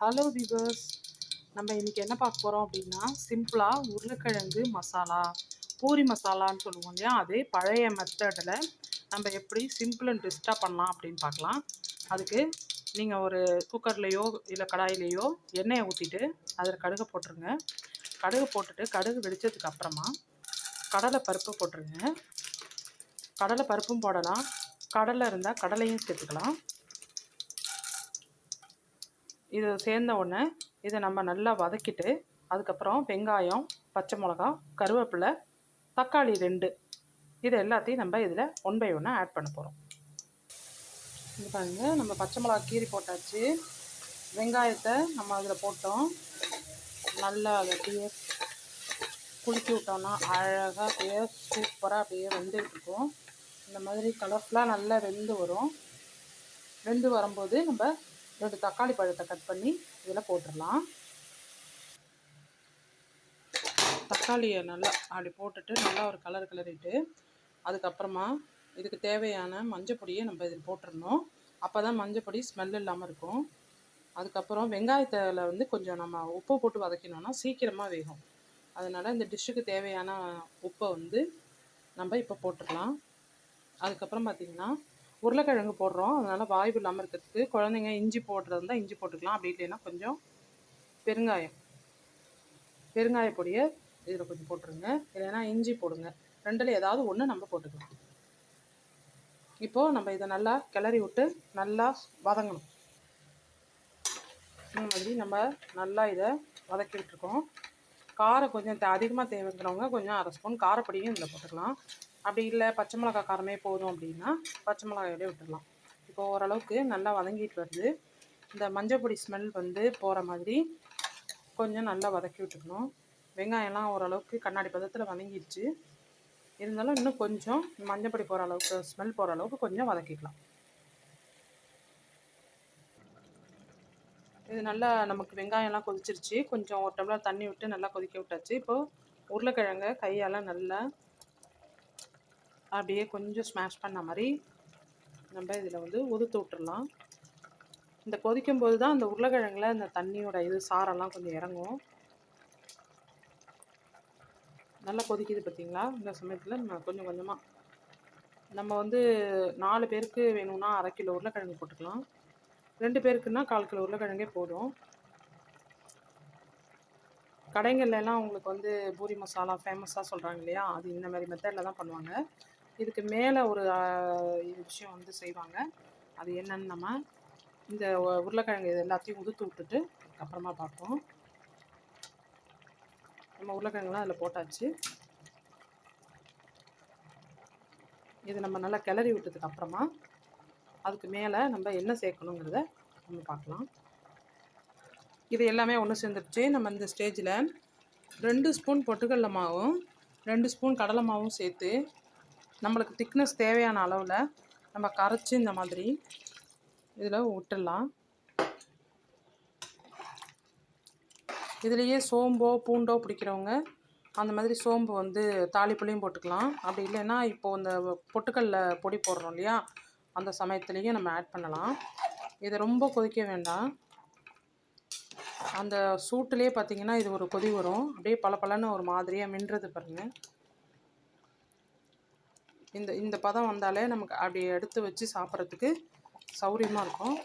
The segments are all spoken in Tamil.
ஹலோ விவர்ஸ் நம்ம இன்றைக்கி என்ன பார்க்க போகிறோம் அப்படின்னா சிம்பிளாக உருளைக்கிழங்கு மசாலா பூரி மசாலான்னு சொல்லுவோம் இல்லையா? அதே பழைய மெத்தடில் நம்ம எப்படி சிம்பிள் அண்ட் டெஸ்ட்டாக பண்ணலாம் அப்படின்னு பார்க்கலாம். அதுக்கு நீங்கள் ஒரு குக்கர்லேயோ இல்லை கடாயிலேயோ எண்ணெயை ஊற்றிட்டு அதில் கடுகு போட்டுருங்க. கடுகு போட்டுட்டு கடுகு வெடித்ததுக்கு அப்புறமா கடலை பருப்பு போட்டுருங்க. கடலை பருப்பும் போடலாம். கடலை இருந்தால் கடலையும் சேர்த்துக்கலாம். இது சேர்ந்த உடனே இதை நம்ம நல்லா வதக்கிட்டு அதுக்கப்புறம் வெங்காயம் பச்சை மிளகா கருவேப்பிலை தக்காளி ரெண்டு. இது எல்லாத்தையும் நம்ம இதில் ஒன் பை ஒன்னாக ஆட் பண்ண போகிறோம் இது பாருங்கள் நம்ம பச்சை மிளகா கீரி போட்டாச்சு. வெங்காயத்தை நம்ம அதில் போட்டோம். நல்லா அதை அப்படியே குலுக்கி விட்டோம்னா அழகாக அப்படியே சூப்பராக அப்படியே வெந்துட்டு இருக்கும். இந்த மாதிரி கலர்ஃபுல்லாக நல்லா வெந்து வரும். வெந்து வரும்போது நம்ம ரெண்டு தக்காளி பழத்தை கட் பண்ணி இதில் போட்டுடலாம். தக்காளியை நல்லா அப்படி போட்டுட்டு நல்லா ஒரு கலர் கிளறிட்டு அதுக்கப்புறமா இதுக்கு தேவையான மஞ்சள் பொடியை நம்ம இதில் போட்டுடணும். அப்போ தான் மஞ்சள் பொடி ஸ்மெல் இல்லாமல் இருக்கும். அதுக்கப்புறம் வெங்காயத்தில் வந்து கொஞ்சம் நம்ம உப்பு போட்டு வதக்கினோன்னா சீக்கிரமாக வேகும். அதனால் இந்த டிஷ்ஷுக்கு தேவையான உப்பை வந்து நம்ம இப்போ போட்டுடலாம். அதுக்கப்புறம் பார்த்திங்கன்னா உருளைக்கிழங்கு போடுறோம். அதனால் வாய்வு இல்லாமல் இருக்கிறதுக்கு குழந்தைங்க இஞ்சி போடுறது இருந்தால் இஞ்சி போட்டுக்கலாம். அப்படி இல்லைன்னா கொஞ்சம் பெருங்காயம் பெருங்காய பொடியை இதில் கொஞ்சம் போட்டுருங்க. இல்லைன்னா இஞ்சி போடுங்க. ரெண்டில் ஏதாவது ஒன்று நம்ம போட்டுக்கலாம். இப்போது நம்ம இதை நல்லா கிளறி விட்டு நல்லா வதங்கணும். இந்த மாதிரி நம்ம நல்லா இதை வதக்கிட்டுருக்கோம் காரம் கொஞ்சம் அதிகமாக தேவைங்கிறவங்க கொஞ்சம் அரை ஸ்பூன் காரப்பொடியும் இதில் போட்டுக்கலாம். அப்படி இல்லை பச்சை மிளகா காரமே போதும் அப்படின்னா பச்சை மிளகாயோடய விட்டுடலாம் இப்போ ஓரளவுக்கு நல்லா வதங்கிட்டு வருது. இந்த மஞ்சள் பொடி ஸ்மெல் வந்து போகிற மாதிரி கொஞ்சம் நல்லா வதக்கி விட்டுக்கணும். வெங்காயம்லாம் ஓரளவுக்கு கண்ணாடி பதத்தில் வதங்கிடுச்சு. இருந்தாலும் இன்னும் கொஞ்சம் மஞ்சள் பொடி போகிற அளவுக்கு ஸ்மெல் போகிற அளவுக்கு கொஞ்சம் வதக்கிக்கலாம். இது நல்லா நமக்கு வெங்காயம்லாம் கொதிச்சிருச்சு. கொஞ்சம் ஒரு டம்ளர் தண்ணி விட்டு நல்லா கொதிக்க விட்டாச்சு. இப்போது உருளைக்கிழங்க கையால் நல்லா அப்படியே கொஞ்சம் ஸ்மாஷ் பண்ண மாதிரி நம்ம இதில் வந்து உதுத்து விட்டுடலாம் இந்த கொதிக்கும் போது தான் அந்த உருளைக்கிழங்குல இந்த தண்ணியோட இது சாரெல்லாம் கொஞ்சம் இறங்கும். நல்லா கொதிக்குது பார்த்திங்களா இந்த சமயத்தில் நம்ம கொஞ்சம் கொஞ்சமாக நம்ம வந்து நாலு பேருக்கு வேணும்னா அரை கிலோ உருளைக்கிழங்கு போட்டுக்கலாம். ரெண்டு பேருக்குன்னா கால் கிலோ உருளைக்கிழங்கே போதும். கடைங்கள்லாம் உங்களுக்கு வந்து பூரி மசாலா ஃபேமஸாக சொல்கிறாங்க இல்லையா? அது இந்த மாதிரி மெத்தடில் தான் பண்ணுவாங்க. இதுக்கு மேலே ஒரு விஷயம் வந்து செய்வாங்க. அது என்னன்னு நம்ம இந்த உருளைக்கிழங்கு இது எல்லாத்தையும் உதுத்து விட்டுட்டு அப்புறமா பார்ப்போம். நம்ம உருளைக்கிழங்குலாம் அதில் போட்டாச்சு. இது நம்ம நல்லா கிளறி விட்டதுக்கு அப்புறமா அதுக்கு மேலே நம்ம என்ன சேர்க்கணுங்கிறத நம்ம பார்க்கலாம். இது எல்லாமே ஒன்று சேர்ந்துருச்சு. நம்ம இந்த ஸ்டேஜில் ரெண்டு ஸ்பூன் பொட்டுக்கடல மாவும் ரெண்டு ஸ்பூன் கடலை மாவும் சேர்த்து நம்மளுக்கு திக்னஸ் தேவையான அளவில் நம்ம கரைச்சி இந்த மாதிரி இதில் விட்டுடலாம். இதுலேயே சோம்போ பூண்டோ பிடிக்கிறவங்க அந்த மாதிரி சோம்பு வந்து தாளிப்புலையும் போட்டுக்கலாம். அப்படி இல்லைன்னா இப்போது இந்த பொட்டுக்கல்ல பொடி போடுறோம் இல்லையா? அந்த சமயத்துலேயும் நம்ம ஆட் பண்ணலாம். இதை ரொம்ப கொதிக்க வேண்டாம். அந்த சூட்டுலேயே பார்த்திங்கன்னா இது ஒரு கொதி வரும். அப்படியே பல பலன்னு ஒரு மாதிரியாக மின்றது பாருங்கள் இந்த இந்த பதம் வந்தாலே நமக்கு அப்படி எடுத்து வச்சு சாப்பிட்றதுக்கு சௌரியமாக இருக்கும்.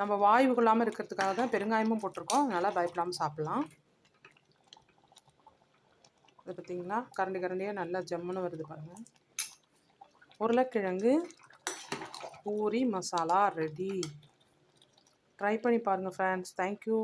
நம்ம வாய்வு கொள்ளாமல் இருக்கிறதுக்காக தான் பெருங்காயமும் போட்டிருக்கோம். அதனால் பயப்படாமல் சாப்பிட்லாம். இது பார்த்திங்களா? கரண்டி கரண்டியாக நல்லா ஜம்முன்னு வருது பாருங்கள் உருளைக்கிழங்கு பூரி மசாலா ரெடி. ட்ரை பண்ணி பாருங்கள் ஃப்ரெண்ட்ஸ் தேங்க்யூ